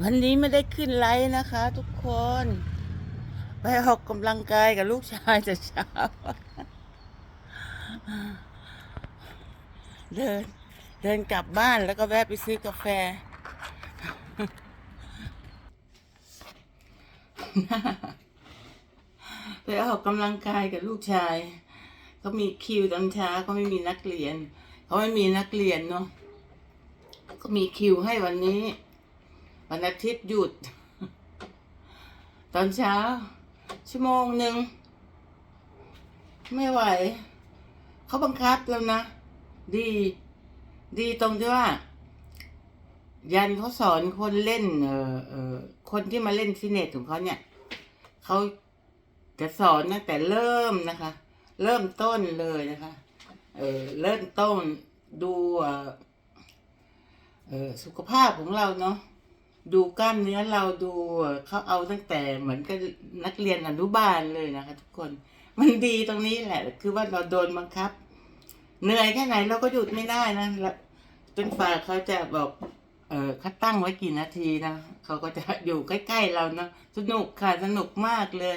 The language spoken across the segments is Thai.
วันนี้ไม่ได้ขึ้นไลฟ์นะคะ ทุกคน ไปออกกำลังกายกับลูกชายแต่เช้า เดิน เดินกลับบ้านแล้วก็แวะไปซื้อกาแฟ ไปออกกำลังกายกับลูกชายเขามีคิวตอนเช้าเขาไม่มีนักเรียน เขาไม่มีนักเรียนเนาะก็มีคิวให้วันนี้ วันอาทิตย์หยุด ตอนเช้า ชั่วโมงหนึ่ง ไม่ไหว เขาบังคับแล้วนะ ดี ดีตรงที่ว่า ยันเขาสอนคนเล่น เออเออคนที่มาเล่นฟิเนสของเขาเนี่ย เขาจะสอนตั้งแต่เริ่มนะคะ เริ่มต้นเลยนะคะ เออเริ่มต้นดูเออสุขภาพของเราเนาะ ดูกล้ามเนื้อเราดูเขาเอาตั้งแต่เหมือนกับนักเรียนอนุบาลเลยนะคะ ทุกคนมันดีตรงนี้แหละ คือว่าเราโดนบังคับ เหนื่อยแค่ไหนเราก็หยุดไม่ได้นะแล้วจนฝ่าเขาจะบอกเออเขาตั้งไว้กี่นาทีนะเขาก็จะอยู่ใกล้ๆเราเนาะสนุกค่ะสนุกมากเลย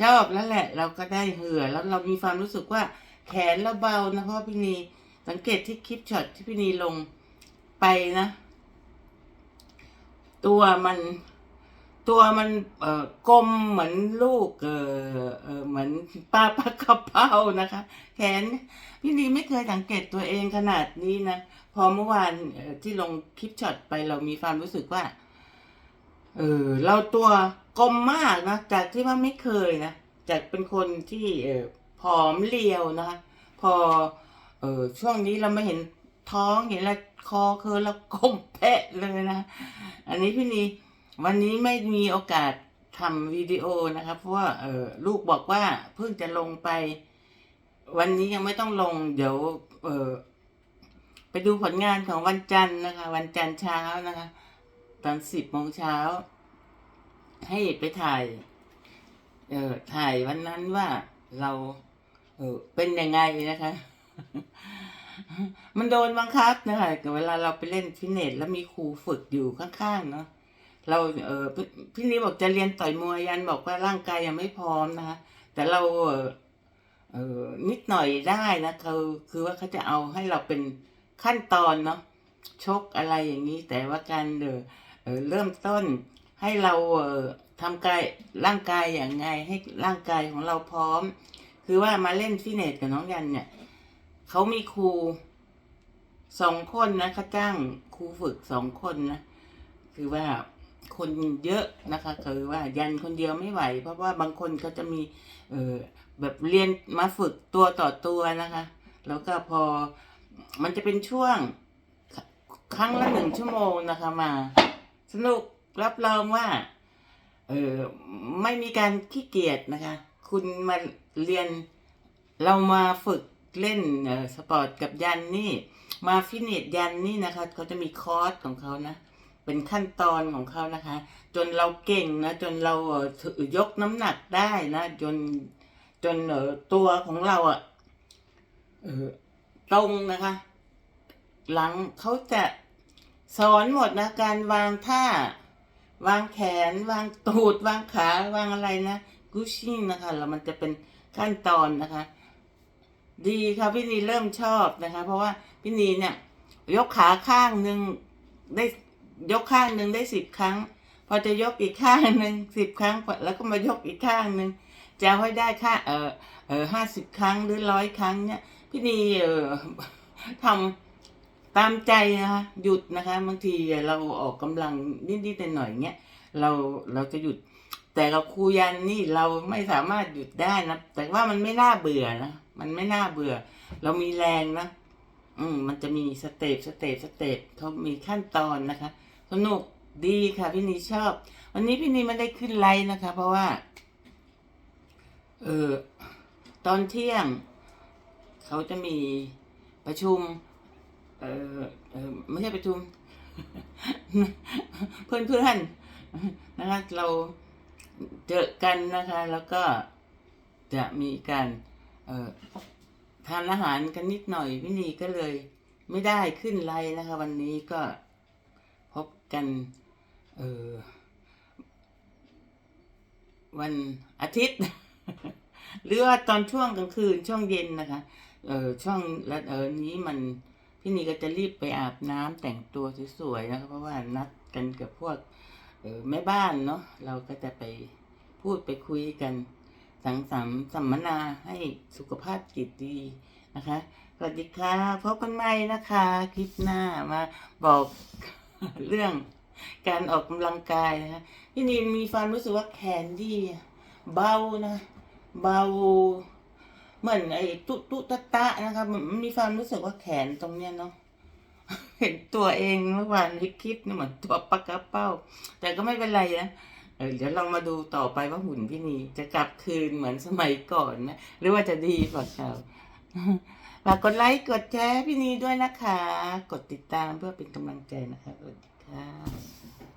ชอบแล้วแหละ เราก็ได้เหือแล้วเรามีความรู้สึกว่าแขนเราเบานะเพราะว่าพี่นีสังเกตที่คลิปช็อตที่พี่นีลงไปนะ ตัวมันตัวมันเอ่อกลมเหมือนลูกเออเออเหมือนปลาปลากระเพรานะคะ แขนพี่นีไม่เคยสังเกตตัวเองขนาดนี้นะ พอเมื่อวานที่ลงคลิปช็อตไปเรามีความรู้สึกว่า เออเราตัวกลมมากนะ จากที่ว่าไม่เคยนะจากเป็นคนที่เออผอมเรียวนะคะ พอเออช่วงนี้เราไม่เห็น ท้องเห็นแล้วคอเคอแล้วก้มแพะเลยนะ อันนี้พี่นีวันนี้ไม่มีโอกาสทำวิดีโอนะครับ เพราะว่าเออลูกบอกว่าเพิ่งจะลงไป วันนี้ยังไม่ต้องลง เดี๋ยว เออไปดูผลงานของวันจันทร์นะคะ วันจันทร์เช้านะคะตอนสิบโมงเช้า ให้ไปถ่าย เออถ่ายวันนั้นว่าเรา เออเป็นยังไงนะคะ มันโดนบังคับนะคะเวลาเราไปเล่นฟิตเนสแล้วมีครูฝึกอยู่ข้างๆเนาะเราเออพี่นี่บอกจะเรียนต่อยมวยยันบอกว่าร่างกายยังไม่พร้อมนะคะแต่เราเออเออนิดหน่อยได้นะคือคือว่าเขาจะเอาให้เราเป็นขั้นตอนเนาะชกอะไรอย่างนี้ แต่ว่าการเออเออเริ่มต้นให้เราเออทำกายร่างกายอย่างไงให้ร่างกายของเราพร้อม คือว่ามาเล่นฟิตเนสกับน้องยันเนี่ย เขามีครูสองคนนะเขาจ้างครูฝึกสองคนนะคือว่าคนเยอะนะคะ คือว่ายันคนเดียวไม่ไหว เพราะว่าบางคนเขาจะมี เออแบบเรียนมาฝึกตัวต่อตัวนะคะ แล้วก็พอมันจะเป็นช่วงครั้งละหนึ่งชั่วโมงนะคะมา สนุกรับรองว่า เออไม่มีการขี้เกียจนะคะ คุณมาเรียนเรามาฝึก เล่นสปอร์ตกับยันนี่ มาฟิตเนสยันนี่นะคะเขาจะมีคอร์สของเขานะเป็นขั้นตอนของเขานะคะ จนเราเก่งนะ จนเราเอ่อถือยกน้ำหนักได้นะจนจนเออตัวของเราอะ่ะตรงนะคะ หลังเขาจะสอนหมดนะการวางท่า วางแขน วางตูด วางขาวางอะไรนะกุชชี่นะคะแล้วมันจะเป็นขั้นตอนนะคะ ดีค่ะพี่นีเริ่มชอบนะคะ เพราะว่าพี่นีเนี่ย ยกขาข้างหนึ่งได้ยกข้างหนึ่งได้สิบครั้ง พอจะยกอีกข้างหนึ่งสิบครั้งแล้วก็มายกอีกข้างหนึ่งจะให้ได้ค่าเออเออห้าสิบครั้งหรือร้อยครั้งเนี่ย พี่นีเออทำตามใจนะคะหยุดนะคะบางทีเราออกกำลังนิดๆหน่อยเงี้ยเราเราจะหยุด แต่กับครูยันนี่เราไม่สามารถหยุดได้นะ แต่ว่ามันไม่น่าเบื่อนะ มันไม่น่าเบื่อ เรามีแรงนะ อืม มันจะมีสเตปสเตปสเตปเขามีขั้นตอนนะคะ สนุกดีค่ะพี่นีชอบ วันนี้พี่นีไม่ได้ขึ้นไลน์นะคะ เพราะว่า เออตอนเที่ยง เขาจะมีประชุม เออเออไม่ใช่ประชุม เพื่อนเพื่อนนะคะเรา เจอกันนะคะ แล้วก็จะมีการเออทานอาหารกันนิดหน่อยพี่นีก็เลย ไม่ได้ขึ้นไลน์นะคะ วันนี้ก็พบกันเออวันอาทิตย์ หรือว่าตอนช่วงกลางคืนช่วงเย็นนะคะเออช่วงและเออนี้มันพี่นีก็จะรีบไปอาบน้ำแต่งตัวสวยๆนะคะเพราะว่านัดกันกับพวก เออแม่บ้านเนาะเราก็จะไปพูดไปคุยกัน สังสรรค์สัมมนาให้สุขภาพจิตดีนะคะสวัสดีค่ะพบกันใหม่นะคะ คลิปหน้ามาบอกเรื่องการออกกำลังกายนะคะพี่นีมีความรู้สึกว่าแขนดีเบานะ เบา เหมือนไอ้ตุตุตะตะนะคะมันมีความรู้สึกว่าแขนตรงเนี้ยเนาะ เห็นตัวเองเมื่อวานที่คิดเหมือนตัวปลากระเป้า แต่ก็ไม่เป็นไรนะเเดี๋ยวลองมาดูต่อไปว่าหุ่นพี่นีจะกลับคืนเหมือนสมัยก่อนไหมหรือว่าจะดีกว่าเก่าฝากกดไลค์กดแชร์พี่นีด้วยนะคะ กดติดตามเพื่อเป็นกำลังใจนะคะสวัสดีค่ะ